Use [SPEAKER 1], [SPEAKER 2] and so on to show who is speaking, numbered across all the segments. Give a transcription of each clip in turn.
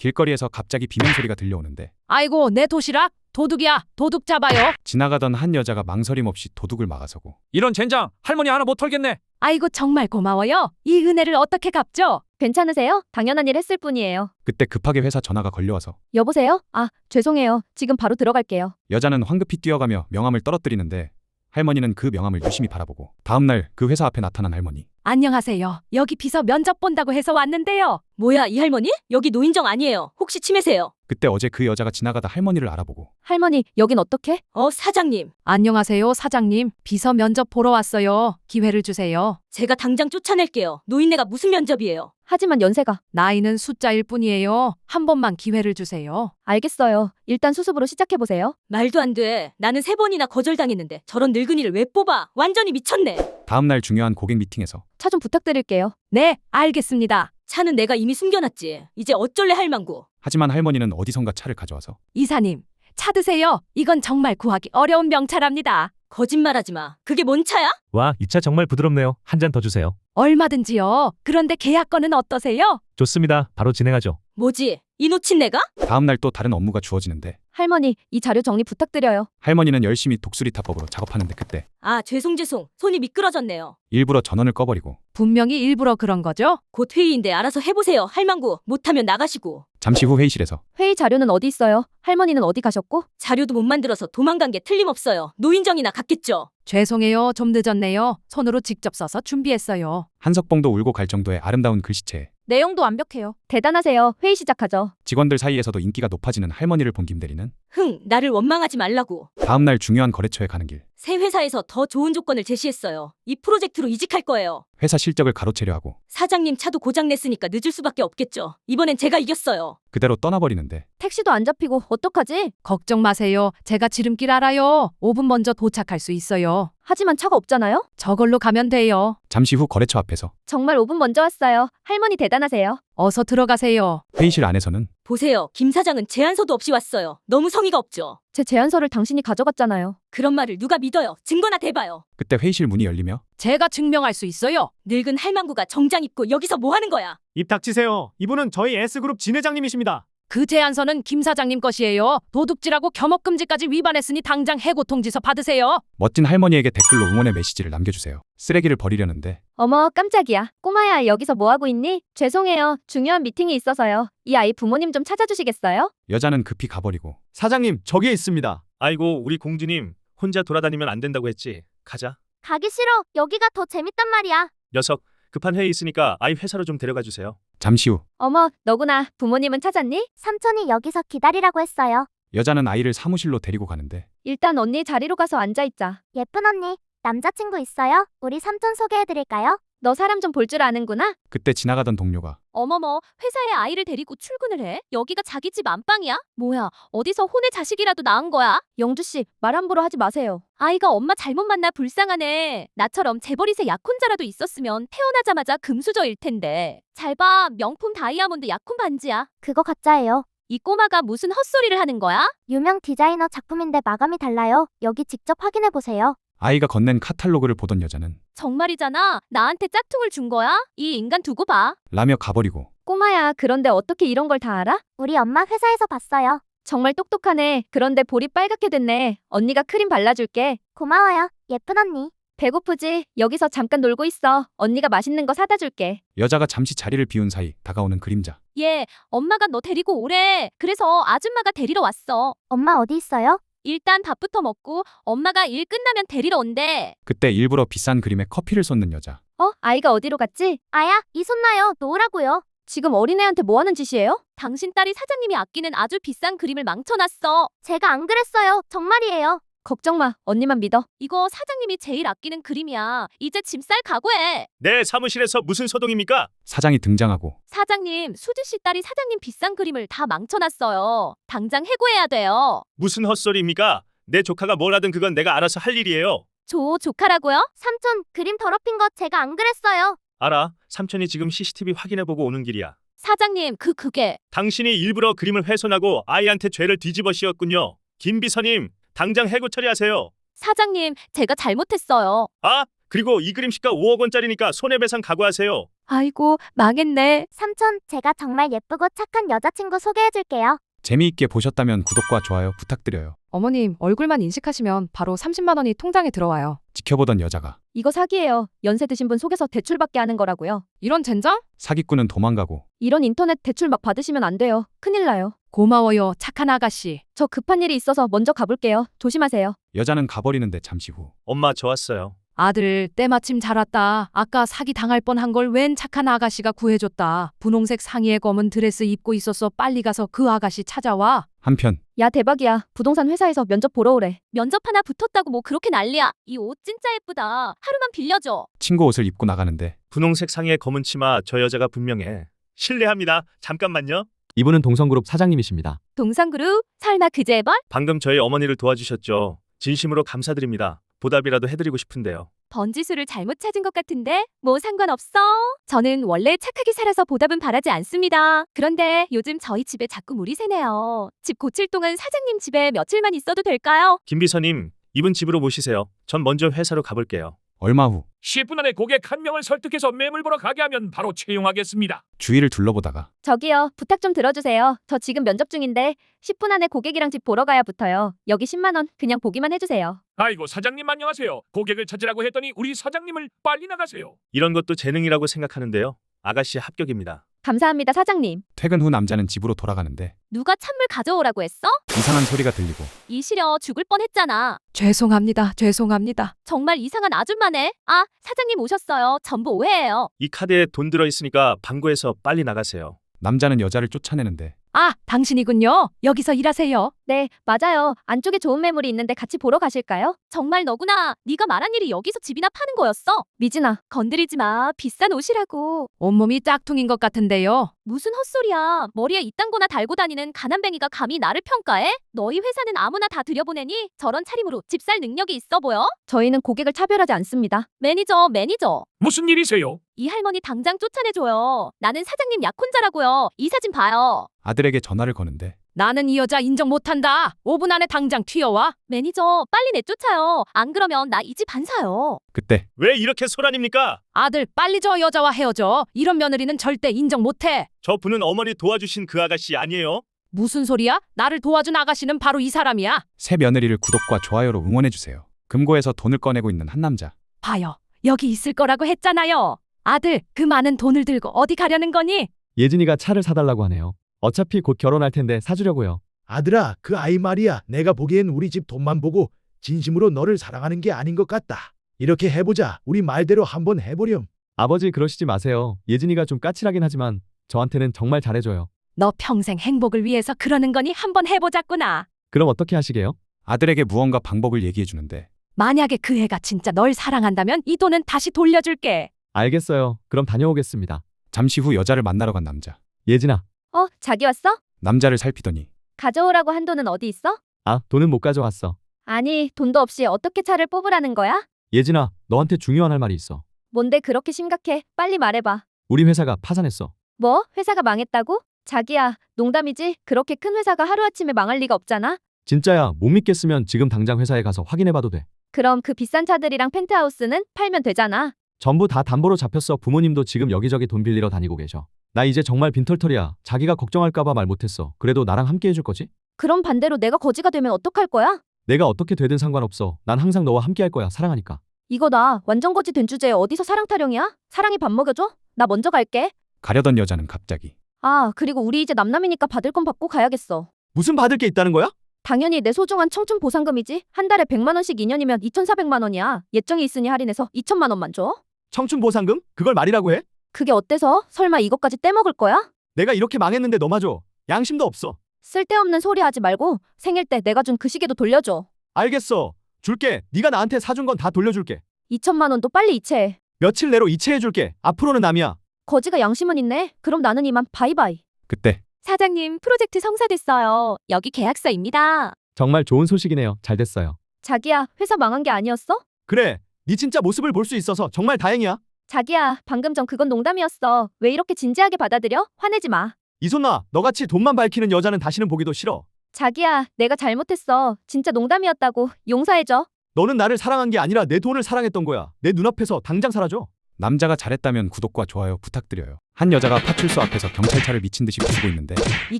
[SPEAKER 1] 길거리에서 갑자기 비명 소리가 들려오는데
[SPEAKER 2] 아이고 내 도시락 도둑이야 도둑 잡아요.
[SPEAKER 1] 지나가던 한 여자가 망설임 없이 도둑을 막아서고
[SPEAKER 3] 이런 젠장 할머니 하나 못 털겠네.
[SPEAKER 2] 아이고 정말 고마워요. 이 은혜를 어떻게 갚죠?
[SPEAKER 4] 괜찮으세요? 당연한 일 했을 뿐이에요.
[SPEAKER 1] 그때 급하게 회사 전화가 걸려와서
[SPEAKER 4] 여보세요? 아, 죄송해요. 지금 바로 들어갈게요.
[SPEAKER 1] 여자는 황급히 뛰어가며 명함을 떨어뜨리는데 할머니는 그 명함을 유심히 바라보고 다음날 그 회사 앞에 나타난 할머니
[SPEAKER 2] 안녕하세요. 여기 비서 면접 본다고 해서 왔는데요.
[SPEAKER 5] 뭐야, 이 할머니? 여기 노인정 아니에요. 혹시 치매세요?
[SPEAKER 1] 그때 어제 그 여자가 지나가다 할머니를 알아보고
[SPEAKER 4] 할머니, 여긴 어떻게?
[SPEAKER 5] 어, 사장님.
[SPEAKER 2] 안녕하세요 사장님. 비서 면접 보러 왔어요. 기회를 주세요.
[SPEAKER 5] 제가 당장 쫓아낼게요. 노인네가 무슨 면접이에요?
[SPEAKER 4] 하지만 연세가.
[SPEAKER 2] 나이는 숫자일 뿐이에요. 한 번만 기회를 주세요.
[SPEAKER 4] 알겠어요. 일단 수습으로 시작해보세요.
[SPEAKER 5] 말도 안 돼. 나는 세 번이나 거절당했는데 저런 늙은이를 왜 뽑아? 완전히 미쳤네.
[SPEAKER 1] 다음날 중요한 고객 미팅에서
[SPEAKER 4] 차 좀 부탁드릴게요.
[SPEAKER 2] 네, 알겠습니다.
[SPEAKER 5] 차는 내가 이미 숨겨놨지. 이제 어쩔래 할망구.
[SPEAKER 1] 하지만 할머니는 어디선가 차를 가져와서
[SPEAKER 2] 이사님, 차 드세요. 이건 정말 구하기 어려운 명차랍니다.
[SPEAKER 5] 거짓말하지 마. 그게 뭔 차야?
[SPEAKER 6] 와, 이 차 정말 부드럽네요. 한 잔 더 주세요.
[SPEAKER 2] 얼마든지요. 그런데 계약건은 어떠세요?
[SPEAKER 6] 좋습니다. 바로 진행하죠.
[SPEAKER 5] 뭐지? 이 놓친 내가?
[SPEAKER 1] 다음 날 또 다른 업무가 주어지는데
[SPEAKER 4] 할머니, 이 자료 정리 부탁드려요.
[SPEAKER 1] 할머니는 열심히 독수리 타법으로 작업하는데 그때
[SPEAKER 5] 아, 죄송 죄송. 손이 미끄러졌네요.
[SPEAKER 1] 일부러 전원을 꺼버리고
[SPEAKER 2] 분명히 일부러 그런 거죠?
[SPEAKER 5] 곧 회의인데 알아서 해보세요. 할망구. 못하면 나가시고.
[SPEAKER 1] 잠시 후 회의실에서
[SPEAKER 4] 회의 자료는 어디 있어요? 할머니는 어디 가셨고?
[SPEAKER 5] 자료도 못 만들어서 도망간 게 틀림없어요. 노인정이나 갔겠죠.
[SPEAKER 2] 죄송해요. 좀 늦었네요. 손으로 직접 써서 준비했어요.
[SPEAKER 1] 한석봉도 울고 갈 정도의 아름다운 글씨체에
[SPEAKER 4] 내용도 완벽해요. 대단하세요. 회의 시작하죠.
[SPEAKER 1] 직원들 사이에서도 인기가 높아지는 할머니를 본 김대리는
[SPEAKER 5] 흥, 나를 원망하지 말라고.
[SPEAKER 1] 다음날 중요한 거래처에 가는 길
[SPEAKER 5] 새 회사에서 더 좋은 조건을 제시했어요. 이 프로젝트로 이직할 거예요.
[SPEAKER 1] 회사 실적을 가로채려 하고
[SPEAKER 5] 사장님 차도 고장 냈으니까 늦을 수밖에 없겠죠. 이번엔 제가 이겼어요.
[SPEAKER 1] 그대로 떠나버리는데
[SPEAKER 4] 택시도 안 잡히고 어떡하지?
[SPEAKER 2] 걱정 마세요. 제가 지름길 알아요. 5분 먼저 도착할 수 있어요.
[SPEAKER 4] 하지만 차가 없잖아요?
[SPEAKER 2] 저걸로 가면 돼요.
[SPEAKER 1] 잠시 후 거래처 앞에서
[SPEAKER 4] 정말 5분 먼저 왔어요. 할머니 대단하세요.
[SPEAKER 2] 어서 들어가세요.
[SPEAKER 1] 회의실 안에서는
[SPEAKER 5] 보세요. 김 사장은 제안서도 없이 왔어요. 너무 성의가 없죠.
[SPEAKER 4] 제 제안서를 당신이 가져갔잖아요.
[SPEAKER 5] 그런 말을 누가 믿어요. 증거나 대봐요.
[SPEAKER 1] 그때 회의실 문이 열리며
[SPEAKER 2] 제가 증명할 수 있어요.
[SPEAKER 5] 늙은 할망구가 정장 입고 여기서 뭐 하는 거야?
[SPEAKER 7] 입 닥치세요. 이분은 저희 S그룹 진 회장님이십니다.
[SPEAKER 2] 그 제안서는 김 사장님 것이에요. 도둑질하고 겸업금지까지 위반했으니 당장 해고 통지서 받으세요.
[SPEAKER 1] 멋진 할머니에게 댓글로 응원의 메시지를 남겨주세요. 쓰레기를 버리려는데
[SPEAKER 4] 어머, 깜짝이야. 꼬마야, 여기서 뭐 하고 있니? 죄송해요. 중요한 미팅이 있어서요. 이 아이 부모님 좀 찾아주시겠어요?
[SPEAKER 1] 여자는 급히 가버리고
[SPEAKER 7] 사장님, 저기에 있습니다.
[SPEAKER 6] 아이고, 우리 공주님 혼자 돌아다니면 안 된다고 했지. 가자.
[SPEAKER 4] 가기 싫어. 여기가 더 재밌단 말이야.
[SPEAKER 6] 녀석, 급한 회의 있으니까 아이 회사로 좀 데려가 주세요.
[SPEAKER 1] 잠시 후
[SPEAKER 4] 어머, 너구나. 부모님은 찾았니? 삼촌이 여기서 기다리라고 했어요.
[SPEAKER 1] 여자는 아이를 사무실로 데리고 가는데
[SPEAKER 4] 일단 언니 자리로 가서 앉아있자. 예쁜 언니, 남자친구 있어요? 우리 삼촌 소개해드릴까요? 너 사람 좀 볼 줄 아는구나?
[SPEAKER 1] 그때 지나가던 동료가
[SPEAKER 4] 어머머, 회사에 아이를 데리고 출근을 해? 여기가 자기 집 안방이야? 뭐야, 어디서 혼의 자식이라도 낳은 거야? 영주씨, 말 함부로 하지 마세요. 아이가 엄마 잘못 만나 불쌍하네. 나처럼 재벌이세 약혼자라도 있었으면 태어나자마자 금수저일 텐데. 잘 봐, 명품 다이아몬드 약혼 반지야. 그거 가짜예요. 이 꼬마가 무슨 헛소리를 하는 거야? 유명 디자이너 작품인데 마감이 달라요. 여기 직접 확인해 보세요.
[SPEAKER 1] 아이가 건넨 카탈로그를 보던 여자는
[SPEAKER 4] 정말이잖아. 나한테 짝퉁을 준 거야? 이 인간 두고 봐.
[SPEAKER 1] 라며 가버리고
[SPEAKER 4] 꼬마야, 그런데 어떻게 이런 걸 다 알아? 우리 엄마 회사에서 봤어요. 정말 똑똑하네. 그런데 볼이 빨갛게 됐네. 언니가 크림 발라줄게. 고마워요. 예쁜 언니. 배고프지? 여기서 잠깐 놀고 있어. 언니가 맛있는 거 사다 줄게.
[SPEAKER 1] 여자가 잠시 자리를 비운 사이 다가오는 그림자
[SPEAKER 4] 얘, 엄마가 너 데리고 오래. 그래서 아줌마가 데리러 왔어. 엄마 어디 있어요? 일단 밥부터 먹고 엄마가 일 끝나면 데리러 온대.
[SPEAKER 1] 그때 일부러 비싼 그림에 커피를 쏟는 여자
[SPEAKER 4] 어? 아이가 어디로 갔지? 아야, 이손 놔요. 놓으라고요. 지금 어린애한테 뭐 하는 짓이에요? 당신 딸이 사장님이 아끼는 아주 비싼 그림을 망쳐놨어. 제가 안 그랬어요. 정말이에요. 걱정 마. 언니만 믿어. 이거 사장님이 제일 아끼는 그림이야. 이제 짐 쌀 각오해.
[SPEAKER 6] 내 사무실에서 무슨 소동입니까?
[SPEAKER 1] 사장이 등장하고
[SPEAKER 4] 사장님, 수지 씨 딸이 사장님 비싼 그림을 다 망쳐놨어요. 당장 해고해야 돼요.
[SPEAKER 6] 무슨 헛소리입니까? 내 조카가 뭘 하든 그건 내가 알아서 할 일이에요.
[SPEAKER 4] 조 조카라고요? 삼촌, 그림 더럽힌 거 제가 안 그랬어요.
[SPEAKER 6] 알아. 삼촌이 지금 CCTV 확인해보고 오는 길이야.
[SPEAKER 4] 사장님, 그 그게
[SPEAKER 6] 당신이 일부러 그림을 훼손하고 아이한테 죄를 뒤집어 씌웠군요. 김 비서님, 당장 해고 처리하세요.
[SPEAKER 4] 사장님, 제가 잘못했어요.
[SPEAKER 6] 아, 그리고 이 그림 시가 5억 원짜리니까 손해배상 각오하세요.
[SPEAKER 4] 아이고, 망했네.
[SPEAKER 8] 삼촌, 제가 정말 예쁘고 착한 여자친구 소개해줄게요.
[SPEAKER 1] 재미있게 보셨다면 구독과 좋아요 부탁드려요.
[SPEAKER 2] 어머님, 얼굴만 인식하시면 바로 30만 원이 통장에 들어와요.
[SPEAKER 1] 지켜보던 여자가
[SPEAKER 4] 이거 사기예요. 연세 드신 분 속여서 대출받게 하는 거라고요.
[SPEAKER 2] 이런 젠장?
[SPEAKER 1] 사기꾼은 도망가고
[SPEAKER 4] 이런 인터넷 대출 막 받으시면 안 돼요. 큰일 나요.
[SPEAKER 2] 고마워요, 착한 아가씨.
[SPEAKER 4] 저 급한 일이 있어서 먼저 가볼게요. 조심하세요.
[SPEAKER 1] 여자는 가버리는데 잠시 후
[SPEAKER 6] 엄마 저 왔어요.
[SPEAKER 2] 아들, 때마침 잘 왔다. 아까 사기 당할 뻔한 걸 웬 착한 아가씨가 구해줬다. 분홍색 상의에 검은 드레스 입고 있었어. 빨리 가서 그 아가씨 찾아와.
[SPEAKER 1] 한편
[SPEAKER 4] 야, 대박이야. 부동산 회사에서 면접 보러 오래. 면접 하나 붙었다고 뭐 그렇게 난리야. 이 옷 진짜 예쁘다. 하루만 빌려줘.
[SPEAKER 1] 친구 옷을 입고 나가는데
[SPEAKER 6] 분홍색 상의에 검은 치마 저 여자가 분명해. 실례합니다. 잠깐만요.
[SPEAKER 7] 이분은 동성그룹 사장님이십니다.
[SPEAKER 4] 동상그룹? 설마 그 재벌?
[SPEAKER 6] 방금 저희 어머니를 도와주셨죠. 진심으로 감사드립니다. 보답이라도 해드리고 싶은데요.
[SPEAKER 4] 번지수를 잘못 찾은 것 같은데 뭐 상관없어. 저는 원래 착하게 살아서 보답은 바라지 않습니다. 그런데 요즘 저희 집에 자꾸 물이 새네요. 집 고칠 동안 사장님 집에 며칠만 있어도 될까요?
[SPEAKER 6] 김 비서님, 이분 집으로 모시세요. 전 먼저 회사로 가볼게요.
[SPEAKER 1] 얼마 후
[SPEAKER 3] 10분 안에 고객 한 명을 설득해서 매물 보러 가게 하면 바로 채용하겠습니다.
[SPEAKER 1] 주위를 둘러보다가
[SPEAKER 4] 저기요, 부탁 좀 들어주세요. 저 지금 면접 중인데 10분 안에 고객이랑 집 보러 가야 붙어요. 여기 10만 원 그냥 보기만 해주세요.
[SPEAKER 3] 아이고 사장님 안녕하세요. 고객을 찾으라고 했더니 우리 사장님을 빨리 나가세요.
[SPEAKER 6] 이런 것도 재능이라고 생각하는데요. 아가씨 합격입니다.
[SPEAKER 4] 감사합니다, 사장님.
[SPEAKER 1] 퇴근 후 남자는 집으로 돌아가는데
[SPEAKER 4] 누가 찬물 가져오라고 했어?
[SPEAKER 1] 이상한 소리가 들리고
[SPEAKER 4] 이 시려 죽을 뻔했잖아.
[SPEAKER 2] 죄송합니다, 죄송합니다.
[SPEAKER 4] 정말 이상한 아줌마네. 아, 사장님 오셨어요. 전부 오해예요.
[SPEAKER 6] 이 카드에 돈 들어 있으니까 방구에서 빨리 나가세요.
[SPEAKER 1] 남자는 여자를 쫓아내는데
[SPEAKER 2] 아, 당신이군요. 여기서 일하세요.
[SPEAKER 4] 네, 맞아요. 안쪽에 좋은 매물이 있는데 같이 보러 가실까요? 정말 너구나. 네가 말한 일이 여기서 집이나 파는 거였어. 미진아, 건드리지 마. 비싼 옷이라고.
[SPEAKER 2] 온몸이 짝퉁인 것 같은데요.
[SPEAKER 4] 무슨 헛소리야. 머리에 이딴 거나 달고 다니는 가난뱅이가 감히 나를 평가해? 너희 회사는 아무나 다 들여보내니 저런 차림으로 집 살 능력이 있어 보여? 저희는 고객을 차별하지 않습니다. 매니저, 매니저.
[SPEAKER 3] 무슨 일이세요?
[SPEAKER 4] 이 할머니 당장 쫓아내줘요. 나는 사장님 약혼자라고요. 이 사진 봐요.
[SPEAKER 1] 아들에게 전화를 거는데
[SPEAKER 2] 나는 이 여자 인정 못한다. 5분 안에 당장 튀어와.
[SPEAKER 4] 매니저, 빨리 내쫓아요. 안 그러면 나 이 집 안 사요.
[SPEAKER 1] 그때
[SPEAKER 6] 왜 이렇게 소란입니까?
[SPEAKER 2] 아들, 빨리 저 여자와 헤어져. 이런 며느리는 절대 인정 못해.
[SPEAKER 6] 저 분은 어머니 도와주신 그 아가씨 아니에요?
[SPEAKER 2] 무슨 소리야? 나를 도와준 아가씨는 바로 이 사람이야.
[SPEAKER 1] 새 며느리를 구독과 좋아요로 응원해 주세요. 금고에서 돈을 꺼내고 있는 한 남자
[SPEAKER 2] 봐요. 여기 있을 거라고 했잖아요. 아들, 그 많은 돈을 들고 어디 가려는 거니?
[SPEAKER 7] 예진이가 차를 사달라고 하네요. 어차피 곧 결혼할 텐데 사주려고요.
[SPEAKER 9] 아들아, 그 아이 말이야. 내가 보기엔 우리 집 돈만 보고 진심으로 너를 사랑하는 게 아닌 것 같다. 이렇게 해보자. 우리 말대로 한번 해보렴.
[SPEAKER 7] 아버지 그러시지 마세요. 예진이가 좀 까칠하긴 하지만 저한테는 정말 잘해줘요.
[SPEAKER 2] 너 평생 행복을 위해서 그러는 거니 한번 해보자꾸나.
[SPEAKER 7] 그럼 어떻게 하시게요?
[SPEAKER 1] 아들에게 무언가 방법을 얘기해 주는데
[SPEAKER 2] 만약에 그 애가 진짜 널 사랑한다면 이 돈은 다시 돌려줄게.
[SPEAKER 7] 알겠어요. 그럼 다녀오겠습니다.
[SPEAKER 1] 잠시 후 여자를 만나러 간 남자
[SPEAKER 7] 예진아.
[SPEAKER 4] 어, 자기 왔어?
[SPEAKER 1] 남자를 살피더니
[SPEAKER 4] 가져오라고 한 돈은 어디 있어?
[SPEAKER 7] 아, 돈은 못 가져왔어.
[SPEAKER 4] 아니, 돈도 없이 어떻게 차를 뽑으라는 거야?
[SPEAKER 7] 예진아, 너한테 중요한 할 말이 있어.
[SPEAKER 4] 뭔데 그렇게 심각해? 빨리 말해봐.
[SPEAKER 7] 우리 회사가 파산했어.
[SPEAKER 4] 뭐? 회사가 망했다고? 자기야, 농담이지? 그렇게 큰 회사가 하루아침에 망할 리가 없잖아?
[SPEAKER 7] 진짜야, 못 믿겠으면 지금 당장 회사에 가서 확인해봐도 돼.
[SPEAKER 4] 그럼 그 비싼 차들이랑 펜트하우스는 팔면 되잖아.
[SPEAKER 7] 전부 다 담보로 잡혔어. 부모님도 지금 여기저기 돈 빌리러 다니고 계셔. 나 이제 정말 빈털털이야. 자기가 걱정할까봐 말 못했어. 그래도 나랑 함께 해줄 거지?
[SPEAKER 4] 그럼 반대로 내가 거지가 되면 어떡할 거야?
[SPEAKER 7] 내가 어떻게 되든 상관없어. 난 항상 너와 함께 할 거야. 사랑하니까.
[SPEAKER 4] 이거 나 완전 거지 된 주제에 어디서 사랑 타령이야? 사랑이 밥 먹여줘? 나 먼저 갈게.
[SPEAKER 1] 가려던 여자는 갑자기
[SPEAKER 4] 아, 그리고 우리 이제 남남이니까 받을 건 받고 가야겠어.
[SPEAKER 7] 무슨 받을 게 있다는 거야?
[SPEAKER 4] 당연히 내 소중한 청춘 보상금이지. 한 달에 100만 원씩 2년이면 2,400만 원이야. 예정이 있으니 할인해서 2천만 원만 줘.
[SPEAKER 7] 청춘 보상금? 그걸 말이라고 해?
[SPEAKER 4] 그게 어때서? 설마 이것까지 떼먹을 거야?
[SPEAKER 7] 내가 이렇게 망했는데 너마저 양심도 없어.
[SPEAKER 4] 쓸데없는 소리 하지 말고 생일 때 내가 준 그 시계도 돌려줘.
[SPEAKER 7] 알겠어. 줄게. 네가 나한테 사준 건 다 돌려줄게.
[SPEAKER 4] 2천만 원도 빨리 이체해.
[SPEAKER 7] 며칠 내로 이체해줄게. 앞으로는 남이야.
[SPEAKER 4] 거지가 양심은 있네. 그럼 나는 이만 바이바이.
[SPEAKER 1] 그때
[SPEAKER 4] 사장님, 프로젝트 성사됐어요. 여기 계약서입니다.
[SPEAKER 7] 정말 좋은 소식이네요. 잘 됐어요.
[SPEAKER 4] 자기야, 회사 망한 게 아니었어?
[SPEAKER 7] 그래. 네 진짜 모습을 볼 수 있어서 정말 다행이야.
[SPEAKER 4] 자기야, 방금 전 그건 농담이었어. 왜 이렇게 진지하게 받아들여? 화내지 마.
[SPEAKER 7] 이손나, 너같이 돈만 밝히는 여자는 다시는 보기도 싫어.
[SPEAKER 4] 자기야, 내가 잘못했어. 진짜 농담이었다고. 용서해줘.
[SPEAKER 7] 너는 나를 사랑한 게 아니라 내 돈을 사랑했던 거야. 내 눈앞에서 당장 사라져.
[SPEAKER 1] 남자가 잘했다면 구독과 좋아요 부탁드려요. 한 여자가 파출소 앞에서 경찰차를 미친 듯이 부수고 있는데
[SPEAKER 5] 이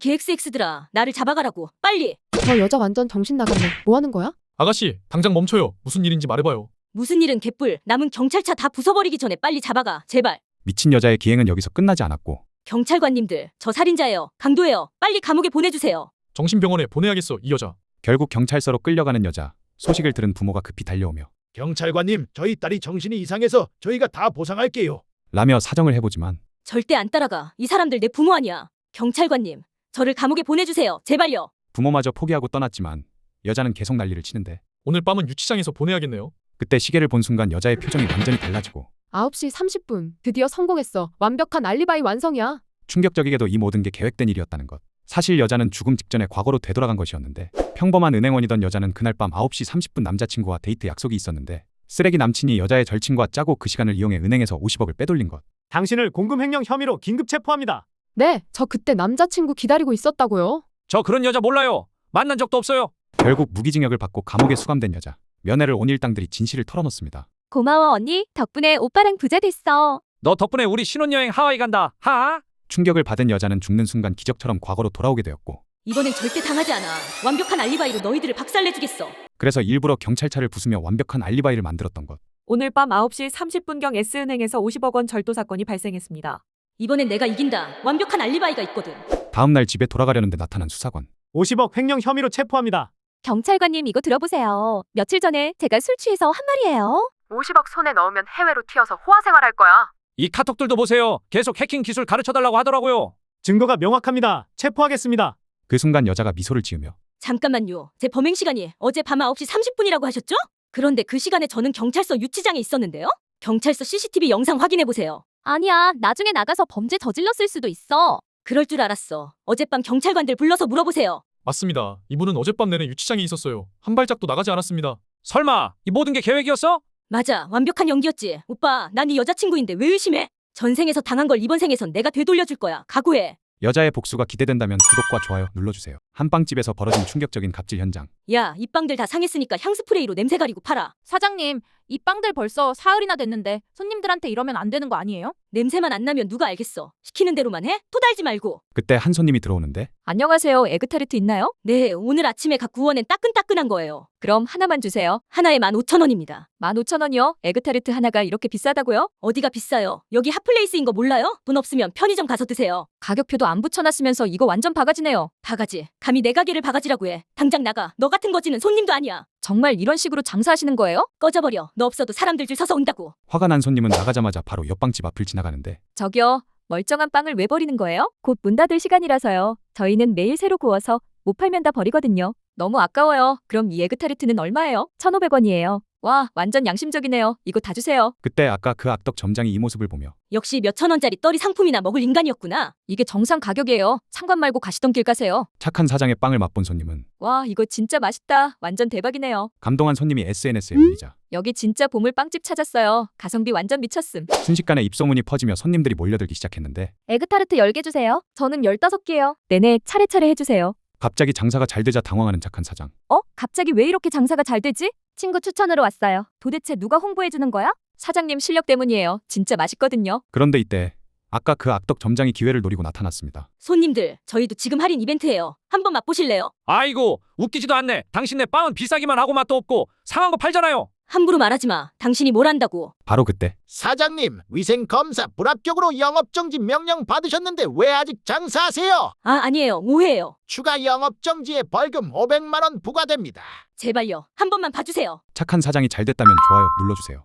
[SPEAKER 5] 계획스X들아 나를 잡아가라고 빨리.
[SPEAKER 10] 저 여자 완전 정신 나갔네. 뭐 하는 거야?
[SPEAKER 11] 아가씨, 당장 멈춰요. 무슨 일인지 말해봐요.
[SPEAKER 5] 무슨 일은 개뿔 남은 경찰차 다 부숴버리기 전에 빨리 잡아가 제발.
[SPEAKER 1] 미친 여자의 기행은 여기서 끝나지 않았고
[SPEAKER 5] 경찰관님들 저 살인자예요. 강도예요. 빨리 감옥에 보내주세요.
[SPEAKER 11] 정신병원에 보내야겠어, 이 여자.
[SPEAKER 1] 결국 경찰서로 끌려가는 여자. 소식을 들은 부모가 급히 달려오며
[SPEAKER 9] 경찰관님, 저희 딸이 정신이 이상해서 저희가 다 보상할게요.
[SPEAKER 1] 라며 사정을 해보지만
[SPEAKER 5] 절대 안 따라가. 이 사람들 내 부모 아니야. 경찰관님 저를 감옥에 보내주세요. 제발요.
[SPEAKER 1] 부모마저 포기하고 떠났지만 여자는 계속 난리를 치는데
[SPEAKER 11] 오늘 밤은 유치장에서 보내야겠네요.
[SPEAKER 1] 그때 시계를 본 순간 여자의 표정이 완전히 달라지고
[SPEAKER 10] 9시 30분. 드디어 성공했어. 완벽한 알리바이 완성이야.
[SPEAKER 1] 충격적이게도 이 모든 게 계획된 일이었다는 것. 사실 여자는 죽음 직전에 과거로 되돌아간 것이었는데 평범한 은행원이던 여자는 그날 밤 9시 30분 남자친구와 데이트 약속이 있었는데 쓰레기 남친이 여자의 절친과 짜고 그 시간을 이용해 은행에서 50억을 빼돌린 것.
[SPEAKER 6] 당신을 공금 횡령 혐의로 긴급 체포합니다.
[SPEAKER 10] 네, 저 그때 남자친구 기다리고 있었다고요.
[SPEAKER 3] 저 그런 여자 몰라요. 만난 적도 없어요.
[SPEAKER 1] 결국 무기징역을 받고 감옥에 수감된 여자. 면회를 온 일당들이 진실을 털어놓습니다.
[SPEAKER 4] 고마워 언니. 덕분에 오빠랑 부자 됐어.
[SPEAKER 3] 너 덕분에 우리 신혼여행 하와이 간다. 하?
[SPEAKER 1] 충격을 받은 여자는 죽는 순간 기적처럼 과거로 돌아오게 되었고
[SPEAKER 5] 이번엔 절대 당하지 않아. 완벽한 알리바이로 너희들을 박살내주겠어.
[SPEAKER 1] 그래서 일부러 경찰차를 부수며 완벽한 알리바이를 만들었던 것.
[SPEAKER 12] 오늘 밤 9시 30분경 S은행에서 50억 원 절도 사건이 발생했습니다.
[SPEAKER 5] 이번엔 내가 이긴다. 완벽한 알리바이가 있거든.
[SPEAKER 1] 다음날 집에 돌아가려는데 나타난 수사관.
[SPEAKER 6] 50억 횡령 혐의로 체포합니다.
[SPEAKER 4] 경찰관님 이거 들어보세요. 며칠 전에 제가 술 취해서 한 말이에요.
[SPEAKER 10] 50억 손에 넣으면 해외로 튀어서 호화 생활할 거야.
[SPEAKER 3] 이 카톡들도 보세요. 계속 해킹 기술 가르쳐 달라고 하더라고요.
[SPEAKER 6] 증거가 명확합니다. 체포하겠습니다.
[SPEAKER 1] 그 순간 여자가 미소를 지으며
[SPEAKER 5] 잠깐만요. 제 범행 시간이 어제 밤 9시 30분이라고 하셨죠? 그런데 그 시간에 저는 경찰서 유치장에 있었는데요? 경찰서 CCTV 영상 확인해 보세요.
[SPEAKER 4] 아니야. 나중에 나가서 범죄 저질렀을 수도 있어.
[SPEAKER 5] 그럴 줄 알았어. 어젯밤 경찰관들 불러서 물어보세요.
[SPEAKER 11] 맞습니다. 이분은 어젯밤 내내 유치장에 있었어요. 한 발짝도 나가지 않았습니다.
[SPEAKER 3] 설마 이 모든 게 계획이었어?
[SPEAKER 5] 맞아. 완벽한 연기였지. 오빠, 난 네 여자친구인데 왜 의심해? 전생에서 당한 걸 이번 생에선 내가 되돌려줄 거야. 각오해.
[SPEAKER 1] 여자의 복수가 기대된다면 구독과 좋아요 눌러주세요. 한빵집에서 벌어진 충격적인 갑질 현장.
[SPEAKER 5] 야, 이 빵들 다 상했으니까 향 스프레이로 냄새 가리고 팔아.
[SPEAKER 2] 사장님, 이 빵들 벌써 사흘이나 됐는데 손님들한테 이러면 안 되는 거 아니에요?
[SPEAKER 5] 냄새만 안 나면 누가 알겠어. 시키는 대로만 해? 토달지 말고.
[SPEAKER 1] 그때 한 손님이 들어오는데
[SPEAKER 4] 안녕하세요. 에그타르트 있나요?
[SPEAKER 5] 네, 오늘 아침에 각 구워낸 따끈따끈한 거예요.
[SPEAKER 4] 그럼 하나만 주세요.
[SPEAKER 5] 하나에 15,000원입니다.
[SPEAKER 4] 15,000원이요? 에그타르트 하나가 이렇게 비싸다고요?
[SPEAKER 5] 어디가 비싸요? 여기 핫플레이스인 거 몰라요? 돈 없으면 편의점 가서 드세요.
[SPEAKER 4] 가격표도 안 붙여놨으면서 이거 완전 바가지네요.
[SPEAKER 5] 바가지. 감히 내 가게를 바가지라고 해. 당장 나가. 너 같은 거지는 손님도 아니야.
[SPEAKER 4] 정말 이런 식으로 장사하시는 거예요?
[SPEAKER 5] 꺼져버려. 너 없어도 사람들 줄 서서 온다고.
[SPEAKER 1] 화가 난 손님은 나가자마자 바로 옆방집 앞을 지나가는데
[SPEAKER 4] 저기요. 멀쩡한 빵을 왜 버리는 거예요? 곧 문 닫을 시간이라서요. 저희는 매일 새로 구워서 못 팔면 다 버리거든요. 너무 아까워요. 그럼 이 에그타르트는 얼마예요? 1,500원이에요. 와, 완전 양심적이네요. 이거 다 주세요.
[SPEAKER 1] 그때 아까 그 악덕 점장이 이 모습을 보며
[SPEAKER 5] 역시 몇천 원짜리 떨이 상품이나 먹을 인간이었구나.
[SPEAKER 4] 이게 정상 가격이에요. 상관 말고 가시던 길 가세요.
[SPEAKER 1] 착한 사장의 빵을 맛본 손님은
[SPEAKER 4] 와, 이거 진짜 맛있다. 완전 대박이네요.
[SPEAKER 1] 감동한 손님이 SNS에 올리자
[SPEAKER 4] 여기 진짜 보물 빵집 찾았어요. 가성비 완전 미쳤음.
[SPEAKER 1] 순식간에 입소문이 퍼지며 손님들이 몰려들기 시작했는데
[SPEAKER 4] 에그타르트 10개 주세요. 저는 15개요. 네네, 차례차례 해주세요.
[SPEAKER 1] 갑자기 장사가 잘 되자 당황하는 착한 사장.
[SPEAKER 4] 어? 갑자기 왜 이렇게 장사가 잘 되지? 친구 추천으로 왔어요. 도대체 누가 홍보해주는 거야? 사장님 실력 때문이에요. 진짜 맛있거든요.
[SPEAKER 1] 그런데 이때 아까 그 악덕 점장이 기회를 노리고 나타났습니다.
[SPEAKER 5] 손님들, 저희도 지금 할인 이벤트예요. 한번 맛보실래요?
[SPEAKER 3] 아이고 웃기지도 않네. 당신네 빵은 비싸기만 하고 맛도 없고 상한 거 팔잖아요.
[SPEAKER 5] 함부로 말하지 마. 당신이 뭘 안다고.
[SPEAKER 1] 바로 그때
[SPEAKER 9] 사장님, 위생 검사 불합격으로 영업 정지 명령 받으셨는데 왜 아직 장사하세요?
[SPEAKER 5] 아, 아니에요. 오해예요.
[SPEAKER 9] 추가 영업 정지에 벌금 500만 원 부과됩니다.
[SPEAKER 5] 제발요. 한 번만 봐주세요.
[SPEAKER 1] 착한 사장이 잘 됐다면 좋아요 눌러주세요.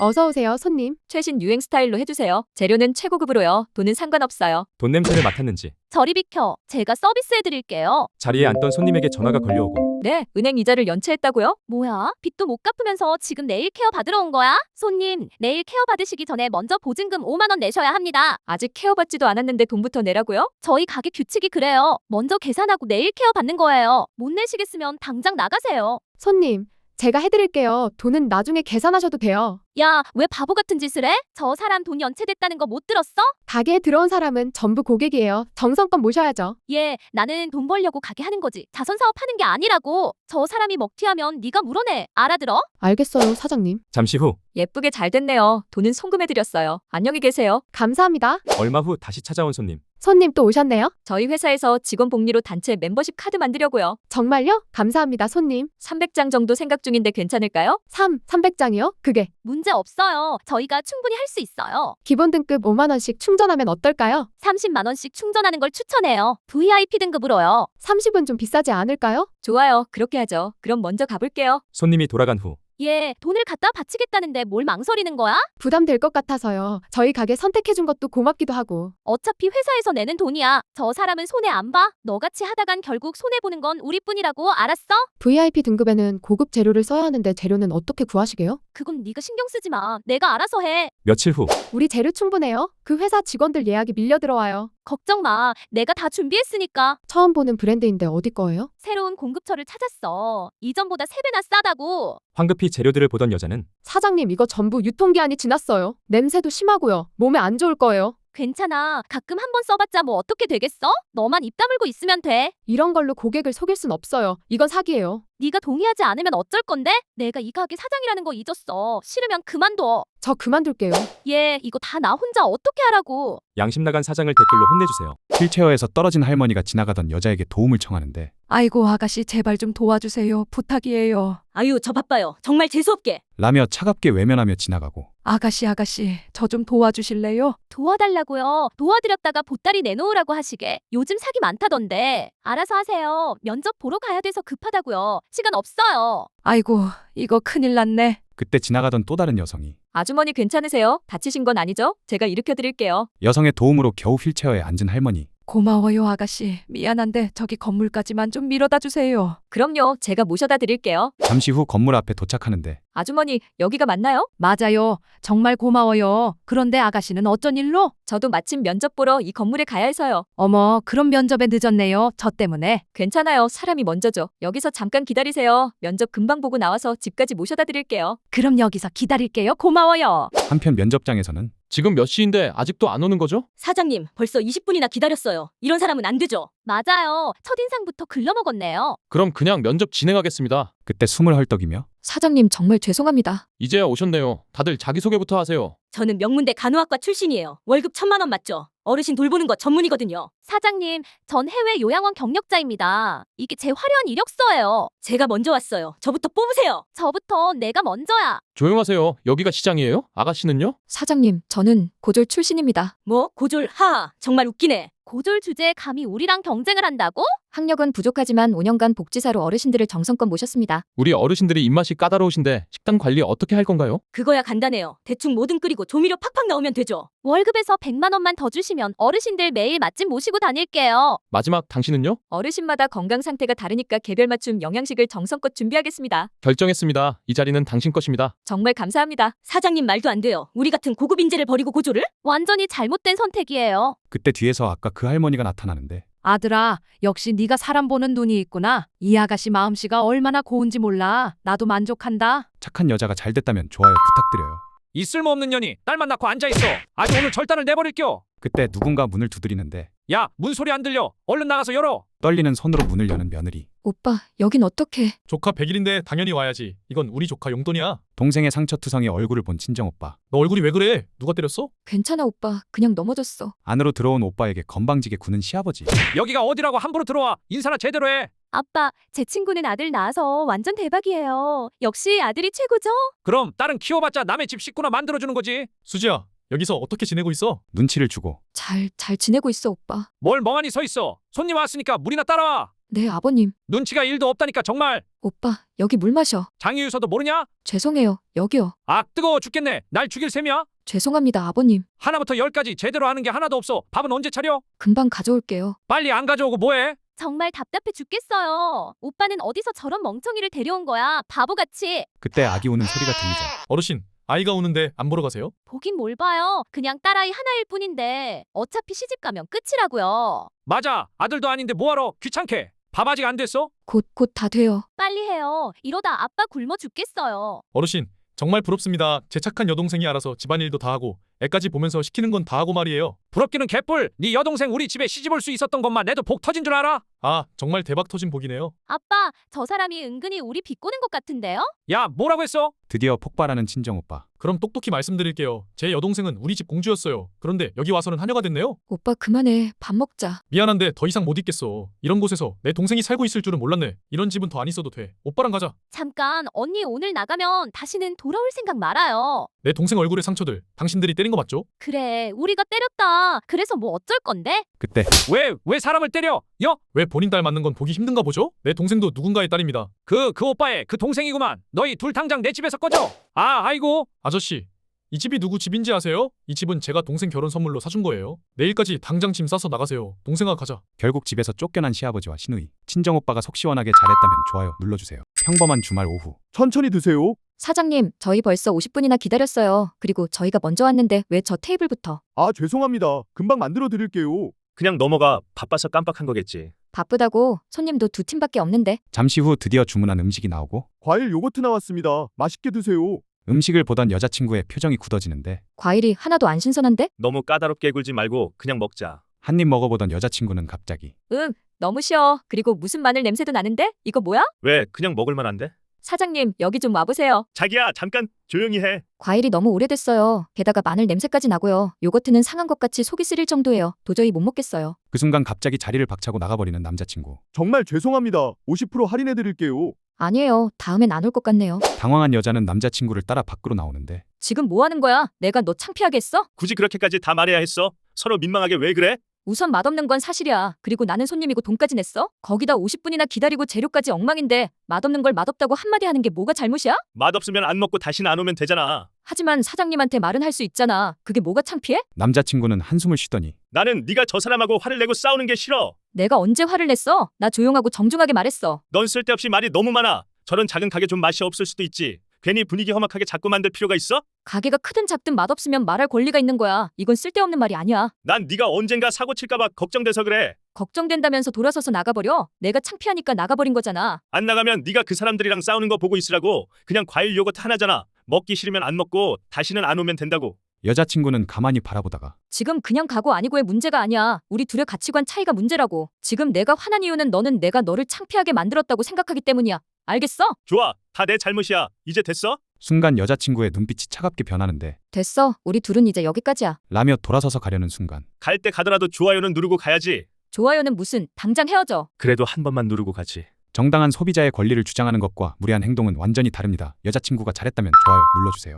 [SPEAKER 10] 어서 오세요, 손님.
[SPEAKER 4] 최신 유행 스타일로 해주세요. 재료는 최고급으로요. 돈은 상관없어요.
[SPEAKER 7] 돈 냄새를 맡았는지
[SPEAKER 4] 저리 비켜. 제가 서비스해드릴게요.
[SPEAKER 7] 자리에 앉던 손님에게 전화가 걸려오고
[SPEAKER 4] 네, 은행 이자를 연체했다고요? 뭐야? 빚도 못 갚으면서 지금 네일 케어 받으러 온 거야? 손님, 네일 케어 받으시기 전에 먼저 보증금 5만 원 내셔야 합니다. 아직 케어 받지도 않았는데 돈부터 내라고요? 저희 가게 규칙이 그래요. 먼저 계산하고 네일 케어 받는 거예요. 못 내시겠으면 당장 나가세요.
[SPEAKER 10] 손님, 제가 해드릴게요. 돈은 나중에 계산하셔도 돼요.
[SPEAKER 4] 야, 왜 바보 같은 짓을 해? 저 사람 돈 연체됐다는 거 못 들었어?
[SPEAKER 10] 가게에 들어온 사람은 전부 고객이에요. 정성껏 모셔야죠.
[SPEAKER 4] 얘, 나는 돈 벌려고 가게 하는 거지. 자선 사업하는 게 아니라고. 저 사람이 먹튀하면 네가 물어내. 알아들어?
[SPEAKER 10] 알겠어요, 사장님.
[SPEAKER 7] 잠시 후
[SPEAKER 12] 예쁘게 잘 됐네요. 돈은 송금해드렸어요. 안녕히 계세요.
[SPEAKER 10] 감사합니다.
[SPEAKER 7] 얼마 후 다시 찾아온 손님.
[SPEAKER 10] 손님 또 오셨네요?
[SPEAKER 12] 저희 회사에서 직원 복리로 단체 멤버십 카드 만들려고요.
[SPEAKER 10] 정말요? 감사합니다, 손님.
[SPEAKER 12] 300장 정도 생각 중인데 괜찮을까요?
[SPEAKER 10] 3, 300장이요? 그게
[SPEAKER 4] 문제 없어요. 저희가 충분히 할 수 있어요.
[SPEAKER 10] 기본 등급 5만 원씩 충전하면 어떨까요?
[SPEAKER 4] 30만 원씩 충전하는 걸 추천해요. VIP 등급으로요.
[SPEAKER 10] 30은 좀 비싸지 않을까요?
[SPEAKER 12] 좋아요. 그렇게 하죠. 그럼 먼저 가볼게요.
[SPEAKER 7] 손님이 돌아간 후
[SPEAKER 4] 얘, 돈을 갖다 바치겠다는데 뭘 망설이는 거야?
[SPEAKER 10] 부담될 것 같아서요. 저희 가게 선택해준 것도 고맙기도 하고.
[SPEAKER 4] 어차피 회사에서 내는 돈이야. 저 사람은 손해 안 봐. 너같이 하다간 결국 손해 보는 건 우리뿐이라고 알았어?
[SPEAKER 10] VIP 등급에는 고급 재료를 써야 하는데 재료는 어떻게 구하시게요?
[SPEAKER 4] 그건 네가 신경 쓰지 마. 내가 알아서 해.
[SPEAKER 7] 며칠 후
[SPEAKER 10] 우리 재료 충분해요. 그 회사 직원들 예약이 밀려 들어와요.
[SPEAKER 4] 걱정 마. 내가 다 준비했으니까.
[SPEAKER 10] 처음 보는 브랜드인데 어디 거예요?
[SPEAKER 4] 새로운 공급처를 찾았어. 이전보다 3배나 싸다고.
[SPEAKER 7] 황급히 재료들을 보던 여자는
[SPEAKER 10] 사장님 이거 전부 유통기한이 지났어요. 냄새도 심하고요. 몸에 안 좋을 거예요.
[SPEAKER 4] 괜찮아. 가끔 한 번 써봤자 뭐 어떻게 되겠어? 너만 입 다물고 있으면 돼.
[SPEAKER 10] 이런 걸로 고객을 속일 순 없어요. 이건 사기예요.
[SPEAKER 4] 네가 동의하지 않으면 어쩔 건데? 내가 이 가게 사장이라는 거 잊었어. 싫으면 그만둬.
[SPEAKER 10] 저 그만둘게요.
[SPEAKER 4] 얘 이거 다 나 혼자 어떻게 하라고.
[SPEAKER 7] 양심 나간 사장을 댓글로 혼내주세요.
[SPEAKER 1] 휠체어에서 떨어진 할머니가 지나가던 여자에게 도움을 청하는데
[SPEAKER 2] 아이고 아가씨 제발 좀 도와주세요. 부탁이에요.
[SPEAKER 5] 아유, 저 바빠요. 정말 재수없게.
[SPEAKER 1] 라며 차갑게 외면하며 지나가고
[SPEAKER 2] 아가씨 아가씨 저 좀 도와주실래요?
[SPEAKER 4] 도와달라고요. 도와드렸다가 보따리 내놓으라고 하시게. 요즘 사기 많다던데. 알아서 하세요. 면접 보러 가야 돼서 급하다고요. 시간 없어요.
[SPEAKER 2] 아이고 이거 큰일 났네.
[SPEAKER 1] 그때 지나가던 또 다른 여성이
[SPEAKER 12] 아주머니 괜찮으세요? 다치신 건 아니죠? 제가 일으켜 드릴게요.
[SPEAKER 1] 여성의 도움으로 겨우 휠체어에 앉은 할머니
[SPEAKER 2] 고마워요 아가씨. 미안한데 저기 건물까지만 좀 밀어다 주세요.
[SPEAKER 12] 그럼요. 제가 모셔다 드릴게요.
[SPEAKER 1] 잠시 후 건물 앞에 도착하는데
[SPEAKER 12] 아주머니, 여기가 맞나요?
[SPEAKER 2] 맞아요. 정말 고마워요. 그런데 아가씨는 어쩐 일로?
[SPEAKER 12] 저도 마침 면접 보러 이 건물에 가야 해서요.
[SPEAKER 2] 어머 그런 면접에 늦었네요. 저 때문에.
[SPEAKER 12] 괜찮아요. 사람이 먼저죠. 여기서 잠깐 기다리세요. 면접 금방 보고 나와서 집까지 모셔다 드릴게요.
[SPEAKER 2] 그럼 여기서 기다릴게요. 고마워요.
[SPEAKER 1] 한편 면접장에서는
[SPEAKER 11] 지금 몇 시인데 아직도 안 오는 거죠?
[SPEAKER 5] 사장님, 벌써 20분이나 기다렸어요. 이런 사람은 안 되죠.
[SPEAKER 4] 맞아요. 첫인상부터 글러먹었네요.
[SPEAKER 11] 그럼 그냥 면접 진행하겠습니다.
[SPEAKER 1] 그때 숨을 헐떡이며
[SPEAKER 12] 사장님, 정말 죄송합니다.
[SPEAKER 11] 이제야 오셨네요. 다들 자기소개부터 하세요.
[SPEAKER 5] 저는 명문대 간호학과 출신이에요. 월급 천만 원 맞죠? 어르신 돌보는 거 전문이거든요.
[SPEAKER 4] 사장님, 전 해외 요양원 경력자입니다. 이게 제 화려한 이력서예요.
[SPEAKER 5] 제가 먼저 왔어요. 저부터 뽑으세요.
[SPEAKER 4] 저부터 내가 먼저야.
[SPEAKER 11] 조용하세요. 여기가 시장이에요? 아가씨는요?
[SPEAKER 12] 사장님, 저는 고졸 출신입니다.
[SPEAKER 5] 뭐 고졸 하하 정말 웃기네.
[SPEAKER 4] 고졸 주제에 감히 우리랑 경쟁을 한다고?
[SPEAKER 12] 학력은 부족하지만 5년간 복지사로 어르신들을 정성껏 모셨습니다.
[SPEAKER 11] 우리 어르신들이 입맛이 까다로우신데 식단 관리 어떻게 할 건가요?
[SPEAKER 5] 그거야 간단해요. 대충 뭐든 끓이고 조미료 팍팍 넣으면 되죠.
[SPEAKER 4] 월급에서 100만 원만 더 주시면 어르신들 매일 맛집 모시고 다닐게요.
[SPEAKER 11] 마지막 당신은요?
[SPEAKER 12] 어르신마다 건강 상태가 다르니까 개별 맞춤 영양식을 정성껏 준비하겠습니다.
[SPEAKER 11] 결정했습니다. 이 자리는 당신 것입니다.
[SPEAKER 12] 정말 감사합니다.
[SPEAKER 5] 사장님 말도 안 돼요. 우리 같은 고급 인재를 버리고 고졸을?
[SPEAKER 4] 완전히 잘못된 선택이에요.
[SPEAKER 1] 그때 뒤에서 아까 그 할머니가 나타나는데
[SPEAKER 2] 아들아, 역시 네가 사람 보는 눈이 있구나. 이 아가씨 마음씨가 얼마나 고운지 몰라. 나도 만족한다.
[SPEAKER 1] 착한 여자가 잘 됐다면 좋아요 부탁드려요.
[SPEAKER 3] 이 쓸모없는 년이 딸만 낳고 앉아 있어. 아주 오늘 절단을 내버릴게요.
[SPEAKER 1] 그때 누군가 문을 두드리는데
[SPEAKER 3] 야, 문 소리 안 들려. 얼른 나가서 열어.
[SPEAKER 1] 떨리는 손으로 문을 여는 며느리
[SPEAKER 12] 오빠, 여긴 어떻게?
[SPEAKER 11] 조카 100일인데 당연히 와야지. 이건 우리 조카 용돈이야.
[SPEAKER 1] 동생의 상처투성이 얼굴을 본 친정 오빠
[SPEAKER 11] 너 얼굴이 왜 그래? 누가 때렸어?
[SPEAKER 12] 괜찮아, 오빠. 그냥 넘어졌어.
[SPEAKER 1] 안으로 들어온 오빠에게 건방지게 구는 시아버지
[SPEAKER 3] 여기가 어디라고 함부로 들어와. 인사나 제대로 해.
[SPEAKER 4] 아빠, 제 친구는 아들 낳아서 완전 대박이에요. 역시 아들이 최고죠?
[SPEAKER 3] 그럼 딸은 키워봤자 남의 집 식구나 만들어주는 거지.
[SPEAKER 11] 수지야, 여기서 어떻게 지내고 있어?
[SPEAKER 1] 눈치를 주고
[SPEAKER 12] 잘, 잘 지내고 있어, 오빠.
[SPEAKER 3] 뭘 멍하니 서 있어. 손님 왔으니까 물이나 따라와.
[SPEAKER 12] 네, 아버님.
[SPEAKER 3] 눈치가 일도 없다니까 정말.
[SPEAKER 12] 오빠, 여기 물 마셔.
[SPEAKER 3] 장유유서도 모르냐?
[SPEAKER 12] 죄송해요. 여기요.
[SPEAKER 3] 아 뜨거워 죽겠네. 날 죽일 셈이야?
[SPEAKER 12] 죄송합니다, 아버님.
[SPEAKER 3] 하나부터 열까지 제대로 하는 게 하나도 없어. 밥은 언제 차려?
[SPEAKER 12] 금방 가져올게요.
[SPEAKER 3] 빨리 안 가져오고 뭐해?
[SPEAKER 4] 정말 답답해 죽겠어요. 오빠는 어디서 저런 멍청이를 데려온 거야? 바보같이.
[SPEAKER 1] 그때 아기 우는 소리가 들리자
[SPEAKER 11] 어르신, 아이가 우는데 안 보러 가세요?
[SPEAKER 4] 보긴 뭘 봐요. 그냥 딸아이 하나일 뿐인데 어차피 시집 가면 끝이라고요.
[SPEAKER 3] 맞아. 아들도 아닌데 뭐하러 귀찮게. 밥 아직 안 됐어?
[SPEAKER 12] 곧 곧 다 돼요.
[SPEAKER 4] 빨리 해요. 이러다 아빠 굶어 죽겠어요.
[SPEAKER 11] 어르신, 정말 부럽습니다. 제 착한 여동생이 알아서 집안일도 다 하고 애까지 보면서 시키는 건 다 하고 말이에요.
[SPEAKER 3] 부럽기는 개뿔. 네 여동생 우리 집에 시집 올 수 있었던 것만 내도 복 터진 줄 알아?
[SPEAKER 11] 아, 정말 대박 터진 복이네요.
[SPEAKER 4] 아빠, 저 사람이 은근히 우리 비꼬는 것 같은데요?
[SPEAKER 3] 야, 뭐라고 했어?
[SPEAKER 1] 드디어 폭발하는 친정 오빠.
[SPEAKER 11] 그럼 똑똑히 말씀드릴게요. 제 여동생은 우리 집 공주였어요. 그런데 여기 와서는 하녀가 됐네요.
[SPEAKER 12] 오빠 그만해. 밥 먹자.
[SPEAKER 11] 미안한데 더 이상 못 있겠어. 이런 곳에서 내 동생이 살고 있을 줄은 몰랐네. 이런 집은 더 안 있어도 돼. 오빠랑 가자.
[SPEAKER 4] 잠깐, 언니 오늘 나가면 다시는 돌아올 생각 말아요.
[SPEAKER 11] 내 동생 얼굴에 상처들 당신들이 때린 거 맞죠?
[SPEAKER 4] 그래, 우리가 때렸다. 그래서 뭐 어쩔 건데?
[SPEAKER 1] 그때
[SPEAKER 3] 왜, 왜 사람을 때려? 여?
[SPEAKER 11] 왜 본인 딸 맞는 건 보기 힘든가 보죠? 내 동생도 누군가의 딸입니다.
[SPEAKER 3] 그, 그 오빠의 그 동생이구만. 너희 둘 당장 내 집에서 꺼져. 아, 아이고.
[SPEAKER 11] 아저씨, 이 집이 누구 집인지 아세요? 이 집은 제가 동생 결혼 선물로 사준 거예요. 내일까지 당장 짐 싸서 나가세요. 동생아 가자.
[SPEAKER 1] 결국 집에서 쫓겨난 시아버지와 시누이. 친정오빠가 속 시원하게 잘했다면 좋아요 눌러주세요. 평범한 주말 오후.
[SPEAKER 9] 천천히 드세요.
[SPEAKER 12] 사장님, 저희 벌써 50분이나 기다렸어요. 그리고 저희가 먼저 왔는데 왜 저 테이블부터?
[SPEAKER 9] 아, 죄송합니다. 금방 만들어 드릴게요.
[SPEAKER 6] 그냥 넘어가 바빠서 깜빡한 거겠지.
[SPEAKER 12] 바쁘다고 손님도 두 팀밖에 없는데
[SPEAKER 1] 잠시 후 드디어 주문한 음식이 나오고
[SPEAKER 9] 과일 요거트 나왔습니다. 맛있게 드세요.
[SPEAKER 1] 음식을 보던 여자친구의 표정이 굳어지는데
[SPEAKER 12] 과일이 하나도 안 신선한데?
[SPEAKER 6] 너무 까다롭게 굴지 말고 그냥 먹자.
[SPEAKER 1] 한 입 먹어보던 여자친구는 갑자기
[SPEAKER 12] 응, 너무 쉬워. 그리고 무슨 마늘 냄새도 나는데? 이거 뭐야?
[SPEAKER 6] 왜 그냥 먹을 만 한데?
[SPEAKER 12] 사장님, 여기 좀 와보세요.
[SPEAKER 6] 자기야 잠깐 조용히 해.
[SPEAKER 12] 과일이 너무 오래됐어요. 게다가 마늘 냄새까지 나고요. 요거트는 상한 것 같이 속이 쓰릴 정도예요. 도저히 못 먹겠어요.
[SPEAKER 1] 그 순간 갑자기 자리를 박차고 나가버리는 남자친구.
[SPEAKER 9] 정말 죄송합니다. 50% 할인해 드릴게요.
[SPEAKER 12] 아니에요. 다음엔 안 올 것 같네요.
[SPEAKER 1] 당황한 여자는 남자친구를 따라 밖으로 나오는데
[SPEAKER 12] 지금 뭐 하는 거야? 내가 너 창피하게 했어?
[SPEAKER 6] 굳이 그렇게까지 다 말해야 했어? 서로 민망하게 왜 그래?
[SPEAKER 12] 우선 맛없는 건 사실이야. 그리고 나는 손님이고 돈까지 냈어? 거기다 50분이나 기다리고 재료까지 엉망인데 맛없는 걸 맛없다고 한마디 하는 게 뭐가 잘못이야?
[SPEAKER 6] 맛없으면 안 먹고 다시는 안 오면 되잖아.
[SPEAKER 12] 하지만 사장님한테 말은 할 수 있잖아. 그게 뭐가 창피해?
[SPEAKER 1] 남자친구는 한숨을 쉬더니
[SPEAKER 6] 나는 네가 저 사람하고 화를 내고 싸우는 게 싫어.
[SPEAKER 12] 내가 언제 화를 냈어? 나 조용하고 정중하게 말했어.
[SPEAKER 6] 넌 쓸데없이 말이 너무 많아. 저런 작은 가게 좀 맛이 없을 수도 있지. 괜히 분위기 험악하게 자꾸 만들 필요가 있어?
[SPEAKER 12] 가게가 크든 작든 맛없으면 말할 권리가 있는 거야. 이건 쓸데없는 말이 아니야.
[SPEAKER 6] 난 네가 언젠가 사고 칠까 봐 걱정돼서 그래.
[SPEAKER 12] 걱정된다면서 돌아서서 나가버려? 내가 창피하니까 나가버린 거잖아.
[SPEAKER 6] 안 나가면 네가 그 사람들이랑 싸우는 거 보고 있으라고. 그냥 과일 요거트 하나잖아. 먹기 싫으면 안 먹고 다시는 안 오면 된다고.
[SPEAKER 1] 여자친구는 가만히 바라보다가
[SPEAKER 12] 지금 그냥 가고 아니고의 문제가 아니야. 우리 둘의 가치관 차이가 문제라고. 지금 내가 화난 이유는 너는 내가 너를 창피하게 만들었다고 생각하기 때문이야. 알겠어?
[SPEAKER 6] 좋아. 다 내 잘못이야. 이제 됐어?
[SPEAKER 1] 순간 여자친구의 눈빛이 차갑게 변하는데
[SPEAKER 12] 됐어. 우리 둘은 이제 여기까지야.
[SPEAKER 1] 라며 돌아서서 가려는 순간
[SPEAKER 6] 갈 때 가더라도 좋아요는 누르고 가야지.
[SPEAKER 12] 좋아요는 무슨 당장 헤어져.
[SPEAKER 6] 그래도 한 번만 누르고 가지.
[SPEAKER 1] 정당한 소비자의 권리를 주장하는 것과 무례한 행동은 완전히 다릅니다. 여자친구가 잘했다면 좋아요 눌러주세요.